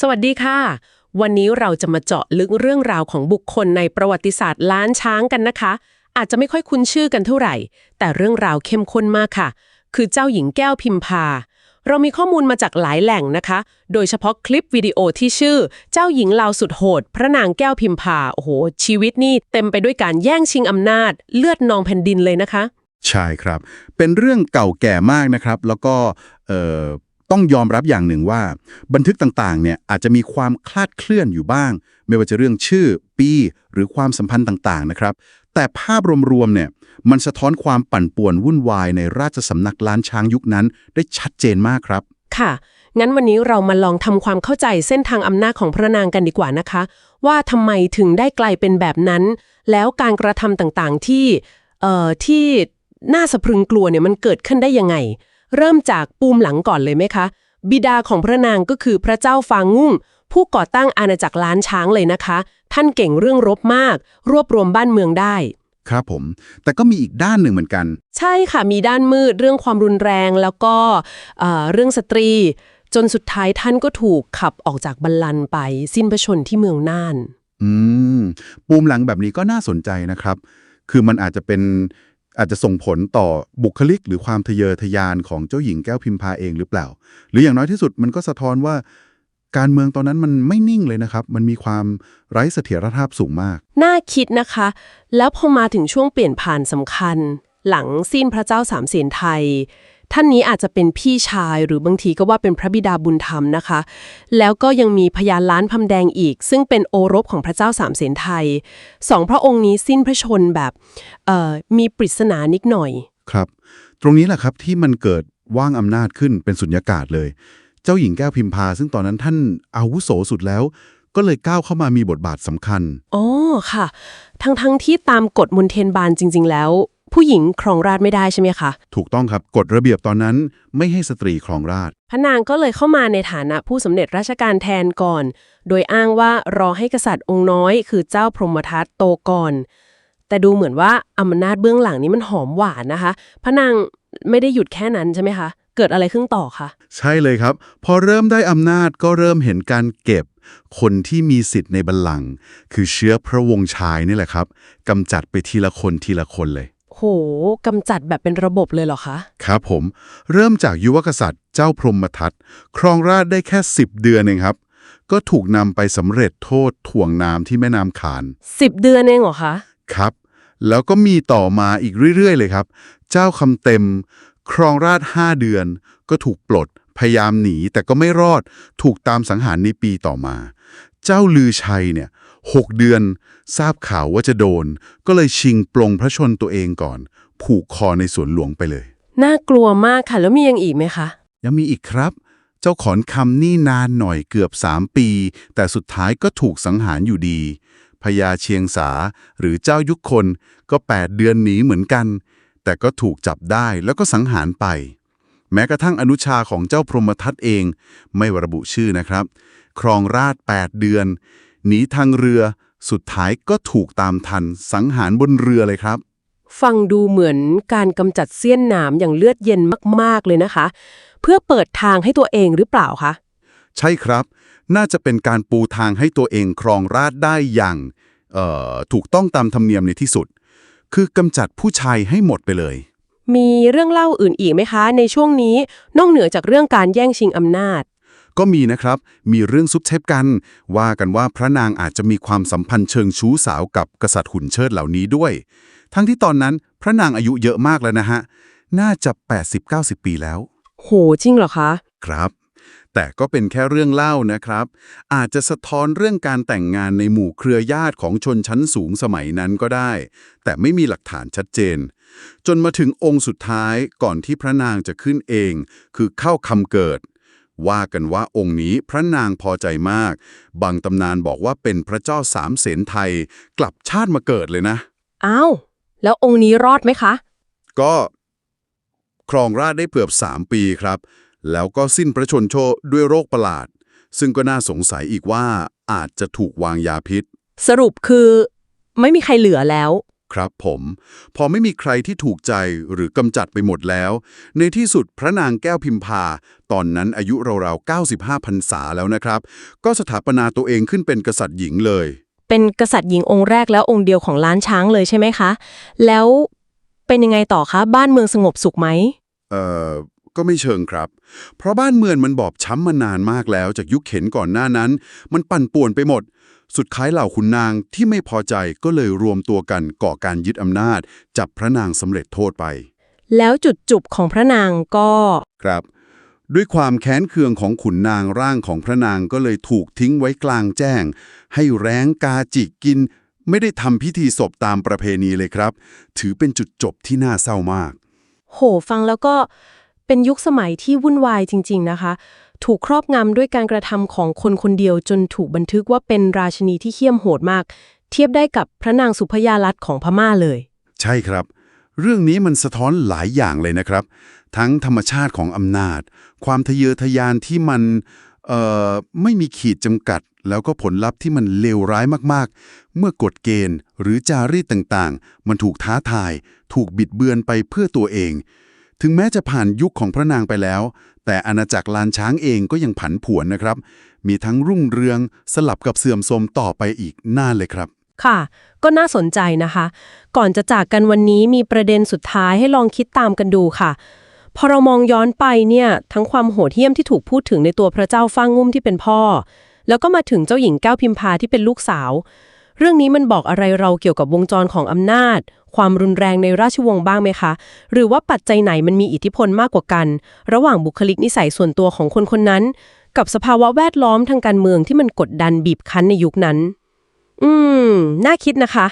สวัสดีค่ะ วันนี้เราจะมาเจาะลึกเรื่องราวของบุคคลในประวัติศาสตร์ล้านช้างกันนะคะ อาจจะไม่ค่อยคุ้นชื่อกันเท่าไหร่ แต่เรื่องราวเข้มข้นมากค่ะ คือเจ้าหญิงแก้วพิมพา เรามีข้อมูลมาจากหลายแหล่งนะคะ โดยเฉพาะคลิปวิดีโอที่ชื่อ เจ้าหญิงลาวสุดโหด พระนางแก้วพิมพา โอ้โห ชีวิตนี่เต็มไปด้วยการแย่งชิงอำนาจ เลือดนองแผ่นดินเลยนะคะ ใช่ครับ เป็นเรื่องเก่าแก่มากนะครับ แล้วก็เอ่อ ต้องยอมรับอย่างหนึ่งว่า บันทึกต่างๆ เนี่ยอาจจะมีความคลาดเคลื่อนอยู่บ้าง ไม่ว่าจะเรื่องชื่อ ปี หรือความสัมพันธ์ต่างๆ นะครับ แต่ภาพรวมๆ เนี่ยมันสะท้อนความปั่นป่วนวุ่นวายในราชสำนักล้านช้างยุคนั้น ได้ชัดเจนมากครับ ค่ะ งั้นวันนี้เรามาลองทำความเข้าใจเส้นทางอำนาจของพระนางกันดีกว่านะคะ ว่าทำไมถึงได้กลายเป็นแบบนั้น แล้วการกระทำต่างๆ ที่ เอ่อ ที่น่าสะพรึงกลัวเนี่ยมันเกิดขึ้นได้ยังไง เริ่มจากปูมหลังก่อนเลยไหมคะ บิดาของพระนางก็คือพระเจ้าฟางงุ่ง ผู้ก่อตั้งอาณาจักรล้านช้างเลยนะคะ ท่านเก่งเรื่องรบมาก รวบรวมบ้านเมืองได้ ครับผม แต่ก็มีอีกด้านหนึ่งเหมือนกัน ใช่ค่ะมีด้านมืดเรื่องความรุนแรงแล้วก็เอ่อเรื่องสตรี จนสุดท้ายท่านก็ถูกขับออกจากบัลลังก์ไป สิ้นพระชนม์ที่เมืองน่าน อืมปูมหลังแบบนี้ก็น่าสนใจนะครับ คือมันอาจจะเป็น อาจจะส่งผลต่อบุคลิก หรือความทะเยอทะยานของเจ้าหญิงแก้วพิมพาเองหรือเปล่า หรืออย่างน้อยที่สุดมันก็สะท้อนว่า การเมืองตอนนั้นมันไม่นิ่งเลยนะครับ มันมีความไร้เสถียรภาพสูงมาก น่าคิดนะคะ แล้วพอมาถึงช่วงเปลี่ยนผ่านสำคัญ หลังสิ้นพระเจ้าสามเสนไทย ท่านนี้อาจจะเป็นพี่ชายหรือบางทีก็ว่าเป็นพระบิดาบุญธรรมนะคะ แล้วก็ยังมีพยานล้านพำแดงอีก ซึ่งเป็นโอรสของพระเจ้าสามเสนไทยสองพระองค์นี้สิ้นพระชนม์แบบเอ่อมีปริศนานิดหน่อย ครับ ตรงนี้แหละครับที่มันเกิดว่างอำนาจขึ้นเป็นสุญญากาศเลย เจ้าหญิงแก้วพิมพา ซึ่งตอนนั้นท่านอาวุโสสุดแล้ว ก็เลยก้าวเข้ามามีบทบาทสำคัญอ๋อค่ะ ทั้งทั้งๆที่ตามกฎมนเทียนบานจริง ๆ แล้ว ผู้หญิงครองราชย์ไม่ได้ใช่ไหมคะ ถูกต้องครับกฎระเบียบตอนนั้นไม่ให้สตรีครองราชย์พระนางก็เลยเข้ามาในฐานะผู้สำเร็จราชการแทนก่อน โดยอ้างว่ารอให้กษัตริย์องค์น้อย คือเจ้าพรหมทัตโตก่อน แต่ดูเหมือนว่าอำนาจเบื้องหลังนี้มันหอมหวานนะคะ พระนางไม่ได้หยุดแค่นั้นใช่ไหมคะ เกิดอะไรขึ้นต่อคะใช่เลยครับ พอเริ่มได้อำนาจก็เริ่มเห็นการเก็บ คนที่มีสิทธิ์ในบัลลังก์คือเชื้อพระวงศ์ชายนี่แหละครับกำจัดไปทีละคนทีละคนเลย โหกำจัดแบบเป็นระบบเลยเหรอคะ ครับผม เริ่มจากยุวกษัตริย์เจ้าพรหมทัตครองราชย์ได้แค่ 10 เดือนเองครับ ก็ถูกนำไปสำเร็จโทษถ่วงน้ำที่แม่น้ำขานสิบเดือนเองเหรอคะ ครับ แล้วก็มีต่อมาอีกเรื่อย ๆ เลยครับ เจ้าคำเต็ม ครองราชย์5เดือน ก็ถูกปลด พยายามหนีแต่ก็ไม่รอด ถูกตามสังหารในปีต่อมา เจ้าลือชัยเนี่ย หกเดือน ทราบข่าวว่าจะโดน ก็เลยชิงปลงพระชนตัวเองก่อน ผูกคอในสวนหลวงไปเลย น่ากลัวมากค่ะ แล้วมียังอีกไหมคะ ยังมีอีกครับ เจ้าขอนคำนี่นานหน่อยเกือบ 3 ปี แต่สุดท้ายก็ถูกสังหารอยู่ดีพญาเชียงสาหรือเจ้ายุคคน ก็ 8 เดือนหนีเหมือนกัน แต่ก็ถูกจับได้แล้วก็สังหารไป แม้กระทั่งอนุชาของเจ้าพรหมทัตเอง ไม่ระบุชื่อนะครับ ครองราช 8 เดือน หนีทางเรือ สุดท้ายก็ถูกตามทันสังหารบนเรือเลยครับ ฟังดูเหมือนการกำจัดเสี้ยนหนามอย่างเลือดเย็นมากๆเลยนะคะ เพื่อเปิดทางให้ตัวเองหรือเปล่าคะใช่ครับ น่าจะเป็นการปูทางให้ตัวเองครองราชย์ได้อย่างเอ่อถูกต้องตามธรรมเนียมในที่สุด คือกำจัดผู้ชายให้หมดไปเลย มีเรื่องเล่าอื่นอีกไหมคะ ในช่วงนี้นอกเหนือจากเรื่องการแย่งชิงอำนาจ ก็มีนะครับ มีเรื่องซุบเทปกัน ว่ากันว่าพระนางอาจจะมีความสัมพันธ์เชิงชู้สาวกับกษัตริย์หุ่นเชิดเหล่านี้ด้วย ทั้งที่ตอนนั้นพระนางอายุเยอะมากแล้วนะฮะ น่าจะ 80-90 ปีแล้ว โห จริงเหรอคะ ครับ แต่ก็เป็นแค่เรื่องเล่านะครับ อาจจะสะท้อนเรื่องการแต่งงานในหมู่เครือญาติของชนชั้นสูงสมัยนั้นก็ได้ แต่ไม่มีหลักฐานชัดเจน จนมาถึงองค์สุดท้ายก่อนที่พระนางจะขึ้นเอง คือเข้าคำเกิด ว่ากันว่าองค์นี้พระนางพอใจมาก บางตำนานบอกว่าเป็นพระเจ้าสามเสนไทย กลับชาติมาเกิดเลยนะ อ้าว แล้วองค์นี้รอดไหมคะ ก็ครองราชย์ได้เกือบ3ปีครับ แล้วก็สิ้นพระชนโชด้วยโรคประหลาด ซึ่งก็น่าสงสัยอีกว่าอาจจะถูกวางยาพิษ สรุปคือ ไม่มีใครเหลือแล้ว ครับผม พอไม่มีใครที่ถูกใจหรือกำจัดไปหมดแล้ว ในที่สุดพระนางแก้วพิมพา ตอนนั้นอายุราวๆ95พรรษาแล้วนะครับ ก็สถาปนาตัวเองขึ้นเป็นกษัตริย์หญิงเลย เป็นกษัตริย์หญิงองค์แรกแล้วองค์เดียวของล้านช้างเลยใช่ไหมคะ แล้วเป็นยังไงต่อคะ บ้านเมืองสงบสุขไหม เอ่อ ก็ไม่เชิงครับ เพราะบ้านเมืองมันบอบช้ำมานานมากแล้ว จากยุคเข็นก่อนหน้านั้น มันปั่นป่วนไปหมด สุดท้ายเหล่าขุนนางที่ไม่พอใจก็เลยรวมตัวกันก่อการยึดอำนาจ จับพระนางสำเร็จโทษไป แล้วจุดจุบของพระนางก็ครับ ด้วยความแค้นเคืองของขุนนางร่างของพระนางก็เลยถูกทิ้งไว้กลางแจ้ง ให้แร้งกาจิกกิน ไม่ได้ทำพิธีศพตามประเพณีเลยครับ ถือเป็นจุดจบที่น่าเศร้ามาก โหฟังแล้วก็เป็นยุคสมัยที่วุ่นวายจริง ๆ นะคะ ถูกครอบงำด้วยการกระทำของคนคนเดียวจนถูกบันทึกว่าเป็นราชินีที่เขี้ยมโหดมาก เทียบได้กับพระนางสุพยาลัตของพม่าเลย ใช่ครับ เรื่องนี้มันสะท้อนหลายอย่างเลยนะครับ ทั้งธรรมชาติของอำนาจ ความทะเยอทะยานที่มันเอ่อไม่มีขีดจำกัด แล้วก็ผลลัพธ์ที่มันเลวร้ายมากๆ เมื่อกฎเกณฑ์ หรือจารีตต่างๆ มันถูกท้าทาย ถูกบิดเบือนไปเพื่อตัวเอง ถึงแม้จะผ่านยุคของพระนางไปแล้ว แต่อาณาจักรลานช้างเองก็ยังผันผวนนะครับ มีทั้งรุ่งเรืองสลับกับเสื่อมโทรมต่อไปอีกนานเลยครับ ค่ะ ก็น่าสนใจนะคะ ก่อนจะจากกันวันนี้มีประเด็นสุดท้ายให้ลองคิดตามกันดูค่ะ พอเรามองย้อนไปเนี่ยทั้งความโหดเหี้ยมที่ถูกพูดถึงในตัวพระเจ้าฟ้างงุ่มที่เป็นพ่อ แล้วก็มาถึงเจ้าหญิงแก้วพิมพาที่เป็นลูกสาว เรื่องนี้มันบอกอะไรเราเกี่ยวกับวงจรของอำนาจ ความรุนแรงในราชวงศ์บ้างไหมคะ หรือว่าปัจจัยไหนมันมีอิทธิพลมากกว่ากัน ระหว่างบุคลิกนิสัยส่วนตัวของคนคนนั้น กับสภาวะแวดล้อมทางการเมืองที่มันกดดันบีบคั้นในยุคนั้น อืม น่าคิดนะคะ